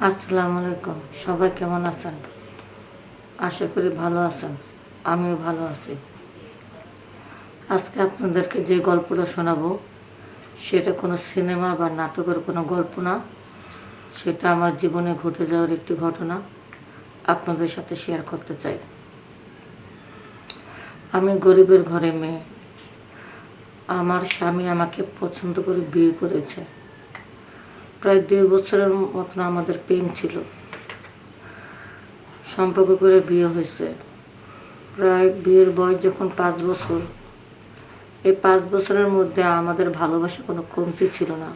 আসসালামু আলাইকুম। সবাই কেমন আছেন? আশা করি ভালো আছেন। আমিও ভালো আছি। আজকে আপনাদেরকে যে গল্পটা শোনাবো, সেটা কোনো সিনেমা বা নাটকের কোনো গল্প না। সেটা আমার জীবনে ঘটে যাওয়ার একটি ঘটনা আপনাদের সাথে শেয়ার করতে চাই। আমি গরিবের ঘরে মেয়ে। আমার স্বামী আমাকে পছন্দ করে বিয়ে করেছে। প্রায় দুই বছরের মতন আমাদের প্রেম ছিল। সম্পর্ক করে বিয়ে হয়েছে। প্রায় বিয়ের বয়স যখন পাঁচ বছর, এই পাঁচ বছরের মধ্যে আমাদের ভালোবাসা কোনো কমতি ছিল না।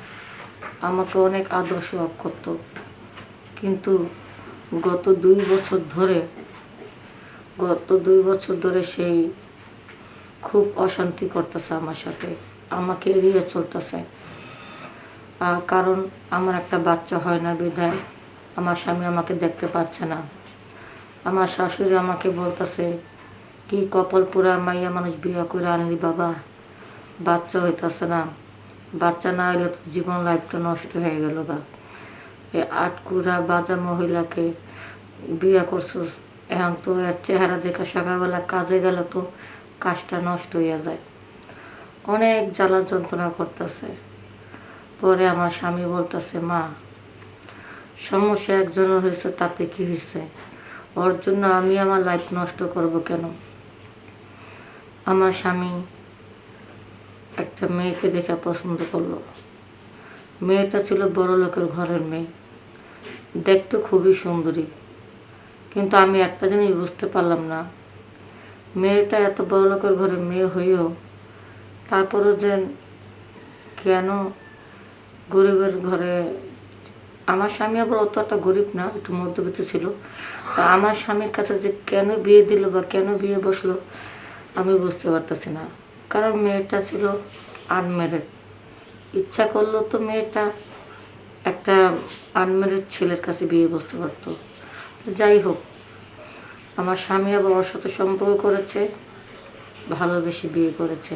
আমাকে অনেক আদর্শ করত। কিন্তু গত দুই বছর ধরে, গত দুই বছর ধরে সেই খুব অশান্তি করতেছে আমার সাথে। আমাকে এড়িয়ে চলতেছে। কারণ আমার একটা বাচ্চা হয় না বিধায়। আমার স্বামী আমাকে দেখতে পাচ্ছে না। আমার শাশুড়ি আমাকে বলতেছে, কি কপাল পুরা মাইয়া মানুষ বিয়ে করে আনলি বাবা? বাচ্চা হইতাছে না। বাচ্চা না হইলে তো জীবন লাইফটা নষ্ট হয়ে গেল গা। এই আটকুরা বাজা মহিলাকে বিয়ে করছিস, এখন তো এর চেহারা দেখা সকালবেলা কাজে গেল তো কাজটা নষ্ট হইয়া যায়। অনেক জ্বালা যন্ত্রণা করতেছে। পরে আমার স্বামী বলতেছে, মা, সমস্যা একজনের হয়েছে, তাতে কি হয়েছে? ওর জন্য আমি আমার লাইফ নষ্ট করব কেন? আমার স্বামী একটা মেয়েকে দেখে পছন্দ করল। মেয়েটা ছিল বড় লোকের ঘরের মেয়ে। দেখতে খুবই সুন্দরী। কিন্তু আমি একটা জিনিস বুঝতে পারলাম না। মেয়েটা এত বড় লোকের ঘরে মেয়ে হইও তারপরও যে কেন গরিবের ঘরে, আমার স্বামী আবার অত একটা গরিব না, একটু মধ্যবিত্ত ছিল। তা আমার স্বামীর কাছে যে কেন বিয়ে দিল বা কেন বিয়ে বসল, আমি বুঝতে পারতেছি না। কারণ মেয়েটা ছিল আনমেরিড ইচ্ছা করল তো মেয়েটা একটা আনমেরিড ছেলের কাছে বিয়ে বসতে পারতো। যাই হোক, আমার স্বামী আবার ওর সাথে সম্পর্ক করেছে, ভালোবেসে বিয়ে করেছে।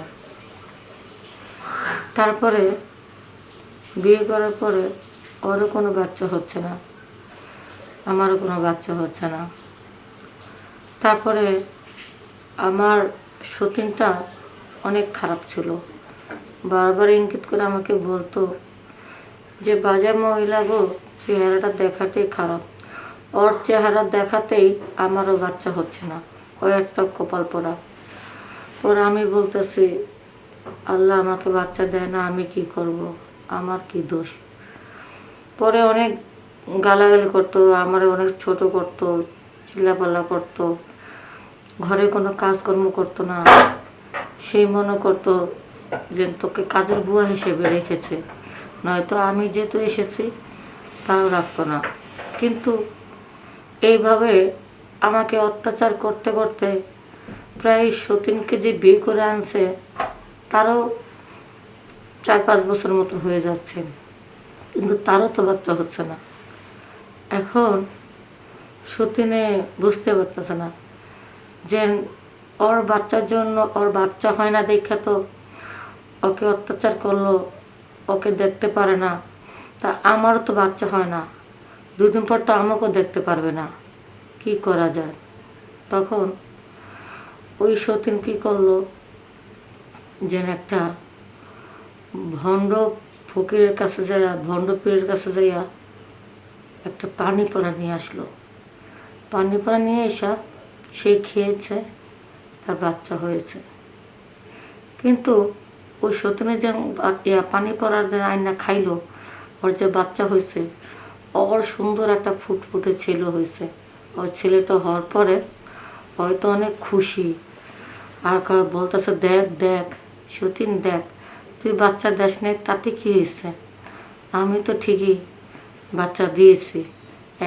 তারপরে বিয়ে করার পরে ওরও কোনো বাচ্চা হচ্ছে না। আমারও কোনো বাচ্চা হচ্ছে না। তারপরে আমার সতীনটা অনেক খারাপ ছিল। বারবার ইঙ্গিত করে আমাকে বলতো যে, বাজার মহিলা গো, চেহারাটা দেখাতেই খারাপ। ওর চেহারা দেখাতেই আমারও বাচ্চা হচ্ছে না। ও একটা কপাল পড়া। পরে আমি বলতেছি, আল্লাহ আমাকে বাচ্চা দেয় না, আমি কি করব? আমার কি দোষ? পরে অনেক গালাগালি করতো, আমার অনেক ছোট করতো, চিল্লাপাল্লা করতো, ঘরে কোনো কাজকর্ম করতো না। সেই মনে করতো যে তোকে কাজের বুয়া হিসেবে রেখেছে, নয়তো আমি যেহেতু এসেছি তাও রাখতো না। কিন্তু এইভাবে আমাকে অত্যাচার করতে করতে প্রায় সতীনকে যে বিয়ে করে আনছে, তারও চার পাঁচ বছর মতো হয়ে যাচ্ছে। কিন্তু তারও তো বাচ্চা হচ্ছে না। এখন সতীনে বুঝতে পারতেছে না যে ওর বাচ্চার জন্য ওর বাচ্চা হয় না দেখা তো ওকে অত্যাচার করল, ওকে দেখতে পারে না। তা আমারও তো বাচ্চা হয় না। দুদিন পর তো আমাকেও দেখতে পারবে না। কি করা যায়? তখন ওই সতীন কি করল? যেন একটা ভণ্ড ফকিরের কাছে যাইয়া, ভণ্ড পীরের কাছে যাইয়া একটা পানি পড়া নিয়ে আসলো। পানি পড়া নিয়ে এসা সে খেয়েছে, তার বাচ্চা হয়েছে। কিন্তু ওই সতীনে যে পানি পড়ার যে আয়না খাইলো, ওর যে বাচ্চা হয়েছে ওর সুন্দর একটা ফুটফুটে ছেলে হয়েছে। ওর ছেলেটা হওয়ার পরে হয়তো অনেক খুশি। আর বলতেছে, দেখ দেখ, সতীন দেখ তুই বাচ্চা দেশ নেই, তাতে কি হয়েছে? আমি তো ঠিকই বাচ্চা দিয়েছি।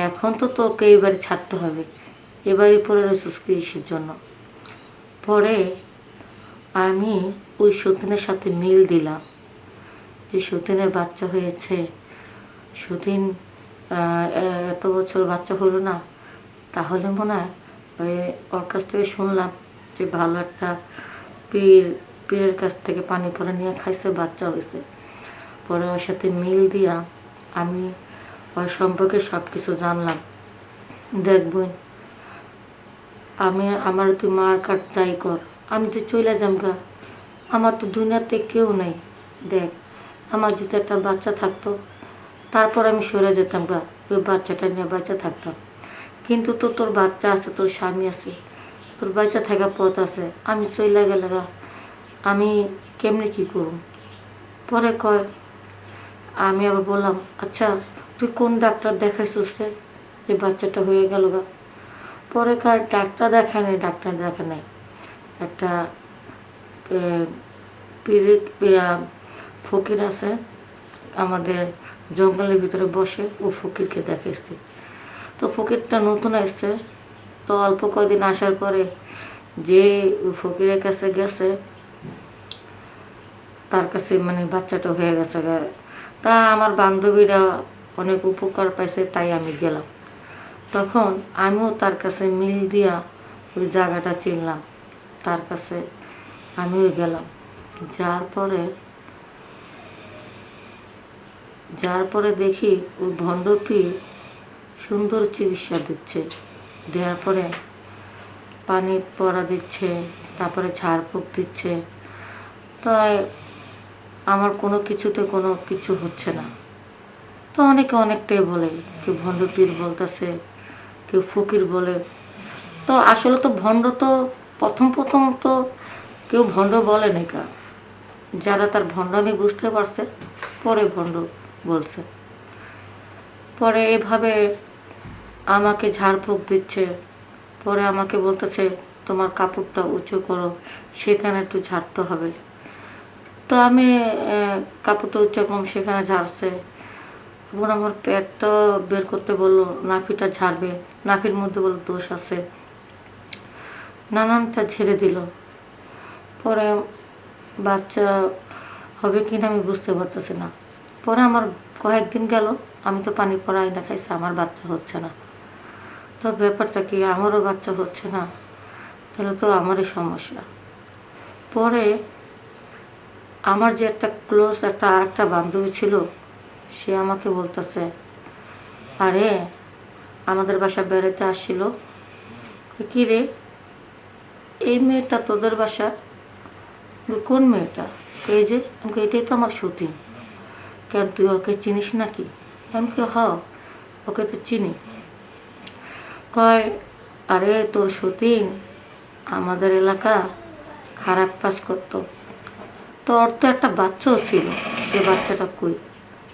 এখন তো তোকে এবারে ছাড়তে হবে। এবারে পরে কৃষির জন্য। পরে আমি ওই সতীনের সাথে মিল দিলাম। যে সতীনের বাচ্চা হয়েছে, সতীন এত বছর বাচ্চা হলো না, তাহলে মনে হয়, ওই ওর কাছ থেকে শুনলাম যে ভালো একটা পীর পীরের কাছ থেকে পানি পরে নিয়ে খাইছে, বাচ্চা হয়েছে পরে ওর সাথে মিল দিয়া আমি ওই সম্পর্কে সব কিছু জানলাম দেখবই আমি, আমার তুই মার কাট চাই কর, আমি তো চলে যাম গা। আমার তো দুনিয়াতে কেউ নাই। দেখ, আমার যদি একটা বাচ্চা থাকতো, তারপর আমি সরে যেতাম গা, ওই বাচ্চাটা নিয়ে বাচ্চা থাকতাম। কিন্তু তো তোর বাচ্চা আছে, তোর স্বামী আছে, তোর বাচ্চা থাকা পথ আছে, আমি চলে গেলে গা। আমি কেমনে কি করব? পরে কয়, আমি আবার বললাম আচ্ছা তুই কোন ডাক্তার দেখাইছিস রে? যে বাচ্চাটা হয়ে গেল গা। পরে কার ডাক্তার দেখা নেই, ডাক্তার দেখা নেই। একটা ফকির আছে, আমাদের জঙ্গলের ভিতরে বসে ও ফকিরকে দেখেছি তো ফকিরটা নতুন আসছে, তো অল্প কয়দিন আসার পরে যে ফকিরের কাছে গেছে তার কাছে মানে বাচ্চাটা হয়ে গেছে তা আমার বান্ধবীরা অনেক উপকার পাইছে, তাই আমি গেলাম। তখন আমিও তার কাছে মিল দিয়া ওই জায়গাটা চিনলাম। তার কাছে আমিও গেলাম। যার পরে যার পরে দেখি ওই ভণ্ডপি সুন্দর চিকিৎসা দিচ্ছে। দেওয়ার পরে পানি পরা দিচ্ছে, তারপরে ঝাড়ফুঁক দিচ্ছে। তাই আমার কোনো কিছুতে কোনো কিছু হচ্ছে না। তো অনেকে অনেকটাই বলে, কেউ ভণ্ড পীর বলতেছে, কেউ ফকির বলে। তো আসলে তো ভণ্ড তো প্রথম প্রথম তো কেউ ভণ্ড বলে কা। যারা তার ভণ্ড আমি বুঝতে পারছে, পরে ভণ্ড বলছে। পরে এভাবে আমাকে ঝাড়ফুঁক দিচ্ছে, পরে আমাকে বলতেছে, তোমার কাপড়টা উঁচু করো, সেখানে একটু ঝাড়তে হবে। তো আমি কাপড়টা উচ্চ করলাম, সেখানে ঝাড়ছে। এখন আমার পেটটা বের করতে বলল, নাফিটা ঝাড়বে। নাফির মধ্যে বলল, দোষ আছে। নানানটা ঝেড়ে দিল। পরে বাচ্চা হবে কিনা আমি বুঝতে পারতেছি না। পরে আমার কয়েকদিন গেল, আমি তো পানি পড়া না, খাইছি, আমার বাচ্চা হচ্ছে না। তো ব্যাপারটা কি, আমারও বাচ্চা হচ্ছে না? তাহলে তো আমারই সমস্যা। পরে আমার যে একটা ক্লোজ একটা আর একটা বান্ধবী ছিল সে আমাকে বলতেছে আরে আমাদের বাসা বেড়াতে আসছিল। কী রে? এই মেয়েটা তোদের বাসা? কোন মেয়েটা? এই যে? আমি কই, এটাই তো আমার সতীন। কেন তুই ওকে চিনিস নাকি? আমি কি হ ওকে তো চিনি। কয় আরে তোর সতীন আমাদের এলাকা খারাপ কাজ করতো। তো ওর তো একটা বাচ্চাও ছিল। সে বাচ্চাটা কই?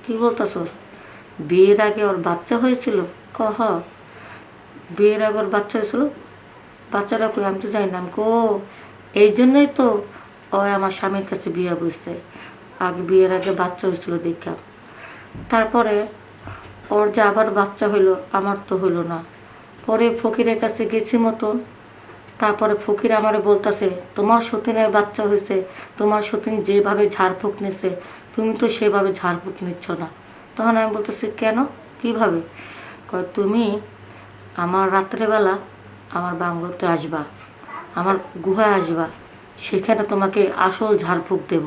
কি বলতেছস? বিয়ের আগে ওর বাচ্চা হয়েছিল? ক হ বিয়ের আগে ওর বাচ্চা হয়েছিল? বাচ্চাটা কই? আমি তো জানি না। কো এই জন্যই তো ও আমার স্বামীর কাছে বিয়ে বসছে আগে বিয়ের আগে বাচ্চা হয়েছিল দেখা। তারপরে ওর যে আবার বাচ্চা হইল, আমার তো হইল না। পরে ফকিরের কাছে গেছি মতন। তারপরে ফকির আমারে বলতাছে, তোমার সতীনের বাচ্চা হয়েছে, তোমার সতীন যেভাবে ঝাড়ফুঁক নিছে, তুমি তো সেভাবে ঝাড়ফুঁক নিচ্ছ না। তখন আমি বলতেছি, কেন? কীভাবে? কয়, তুমি আমার রাত্রেবেলা আমার বাংলোতে আসবা, আমার গুহায় আসবা, সেখানে তোমাকে আসল ঝাড়ফুঁক দেব।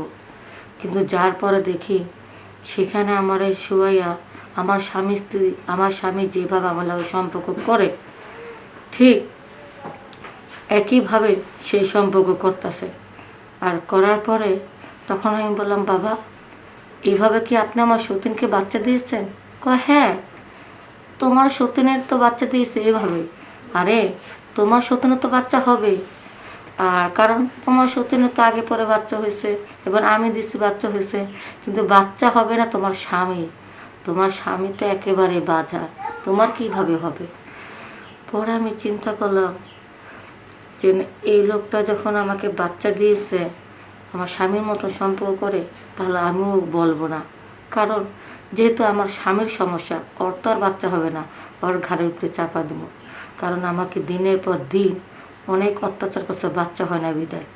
কিন্তু যার পরে দেখি সেখানে আমার এই শুয়াইয়া আমার স্বামী স্ত্রী, আমার স্বামী যেভাবে আমার সম্পর্ক করে, ঠিক একইভাবে সেই সম্পর্ক করতেছে। আর করার পরে তখন আমি বললাম, বাবা এইভাবে কি আপনি আমার সতীনকে বাচ্চা দিয়েছেন? কয় হ্যাঁ তোমার সতীনের তো বাচ্চা দিয়েছে এভাবে। আরে, তোমার সতীনের তো বাচ্চা হবে। আর কারণ তোমার সতীনের তো আগে পরে বাচ্চা হয়েছে, এবার আমি দিচ্ছি বাচ্চা হয়েছে। কিন্তু বাচ্চা হবে না তোমার স্বামী। তোমার স্বামী তো একেবারে বাধা তোমার কীভাবে হবে? পরে আমি চিন্তা করলাম যে এই লোকটা যখন আমাকে বাচ্চা দিয়েছে, আমার স্বামীর মতো সম্পর্ক করে, তাহলে আমিও বলব না। কারণ যেহেতু আমার স্বামীর সমস্যা, ওর তো আর বাচ্চা হবে না, ওর ঘাড়ের উপরে চাপা দেবো। কারণ আমাকে দিনের পর দিন অনেক অত্যাচার করছে, বাচ্চা হয় না বিদায়।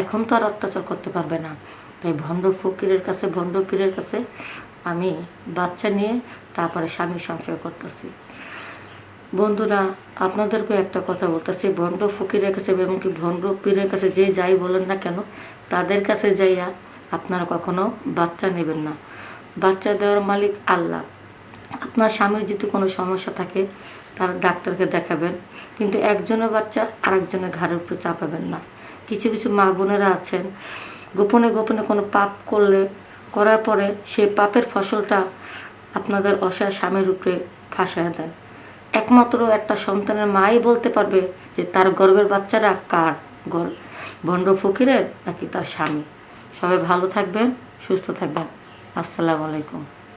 এখন তো আর অত্যাচার করতে পারবে না। তাই ভণ্ড ফকিরের কাছে, ভণ্ড পীরের কাছে আমি বাচ্চা নিয়ে তারপরে স্বামী সংসার করতেছি। বন্ধুরা আপনাদেরকে একটা কথা বলতেছি, ভণ্ড ফকিরের কাছে এমনকি ভণ্ড পীরের কাছে যে যাই বলেন না কেন, তাদের কাছে যাইয়া আপনারা কখনো বাচ্চা নেবেন না। বাচ্চা দেওয়ার মালিক আল্লাহ। আপনার স্বামীর যদি কোনো সমস্যা থাকে, তার ডাক্তারকে দেখাবেন, কিন্তু একজনের বাচ্চা আরেকজনের ঘাড়ের উপরে চাপাবেন না। কিছু কিছু মা বোনেরা আছেন, গোপনে গোপনে কোনো পাপ করলে, করার পরে সেই পাপের ফসলটা আপনাদের অসহায় স্বামীর উপরে ফাঁসায় দেন। একমাত্র একটা সন্তানের মাই বলতে পারবে যে তার গর্বের বাচ্চারা কার গর ভণ্ড ফকিরের নাকি তার স্বামী। সবাই ভালো থাকবেন, সুস্থ থাকবেন। আসসালামু আলাইকুম।